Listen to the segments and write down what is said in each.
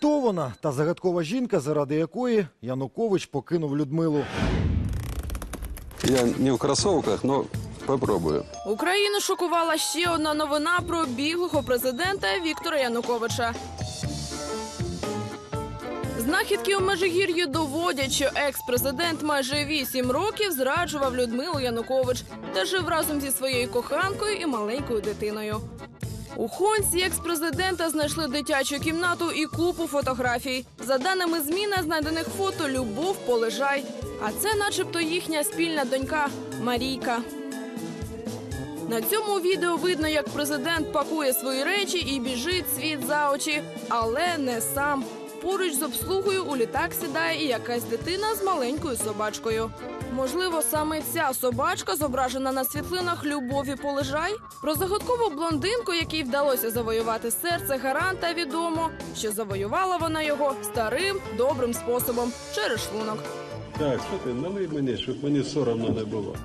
Хто вона? Та загадкова жінка, заради якої Янукович покинув Людмилу. Я не в кроссовках, но попробую. Україну шокувала ще одна новина про біглого президента Віктора Януковича. Знахідки у Межигір'ї доводять, що екс-президент майже вісім років зраджував Людмилу Янукович та жив разом зі своєю коханкою і маленькою дитиною. У Хонсі екс-президента знайшли дитячу кімнату і купу фотографій. За даними ЗМІ, на знайдених фото Любов Полежай. А це, начебто, їхня спільна донька Марійка. На цьому відео видно, як президент пакує свої речі і біжить світ за очі, але не сам. Поруч з обслугою у літак сідає і якась дитина з маленькою собачкою. Можливо, саме ця собачка зображена на світлинах Любові Полежай. Про загадкову блондинку, якій вдалося завоювати серце гаранта, відомо, що завоювала вона його старим добрим способом через шлунок. Так, що ти, налий мені, щоб мені соромно не було.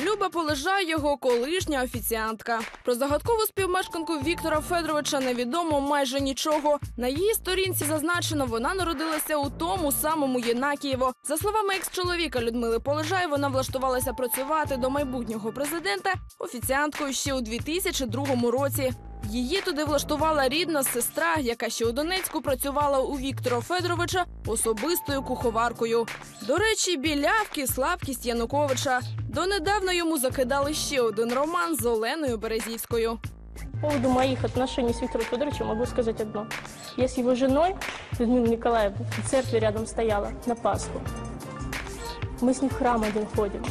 Люба полежа його колишня офіціантка. Про загадкову співмешканку Віктора Федоровича невідомо майже нічого. На її сторінці зазначено, вона народилася у тому самому Єнакієво. За словами екс-чоловіка Людмили Полежай, вона влаштувалася працювати до майбутнього президента офіціанткою ще у 2002 році. Її туди влаштувала рідна сестра, яка ще у Донецьку працювала у Віктора Федоровича особистою куховаркою. До речі, білявки слабкість Януковича. Донедавна йому закидали ще один роман з Оленою Березівською. По поводу моих отношений с Виктором Федоровичем могу сказать одно. Я с его женой, Людмилой Николаевной, в церкви рядом стояла на Пасху. Мы с ним в храм один ходим.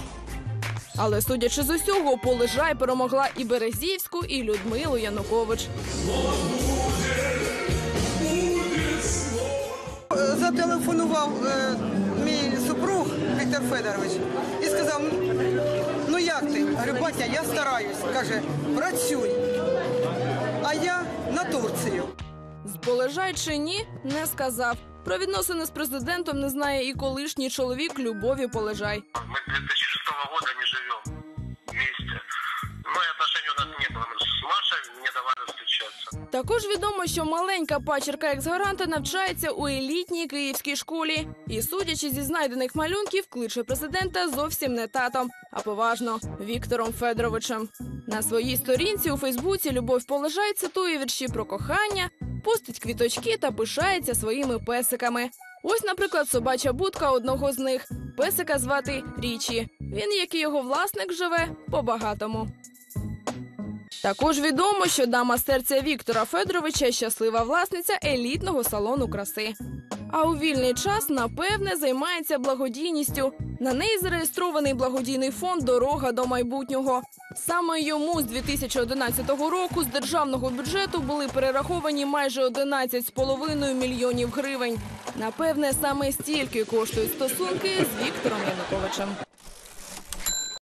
Але судячи з усього, Полежай перемогла і Березівську, і Людмилу Янукович. Зателефонував е, мій супруг Віктор Федорович і сказав: ну як ти? Говорю, батя, я стараюсь. Каже, працюй. А я на Турцію. З Полежай чи ні, не сказав. Про відносини з президентом не знає і колишній чоловік Любові Полежай. Мы 2006 года не живем вместе. Ну и отношений у нас не было. С Машей не давали встречаться. Також відомо, що маленька пачерка екс-гаранта навчається у елітній київській школі. І, судячи зі знайдених малюнків, кличе президента зовсім не татом, а поважно Віктором Федоровичем. На своїй сторінці у Фейсбуці Любов Полежай цитує вірші про кохання, пустить квіточки та пишається своїми песиками. Ось, наприклад, собача будка одного з них. Песика звати Річі. Він, як і його власник, живе по-багатому. Також відомо, що дама серця Віктора Федоровича щаслива власниця елітного салону краси. А у вільний час, напевне, займається благодійністю. На неї зареєстрований благодійний фонд Дорога до майбутнього. Саме йому з 2011 року з державного бюджету були перераховані майже 11,5 мільйонів гривень. Напевне, саме стільки коштують стосунки з Віктором Януковичем.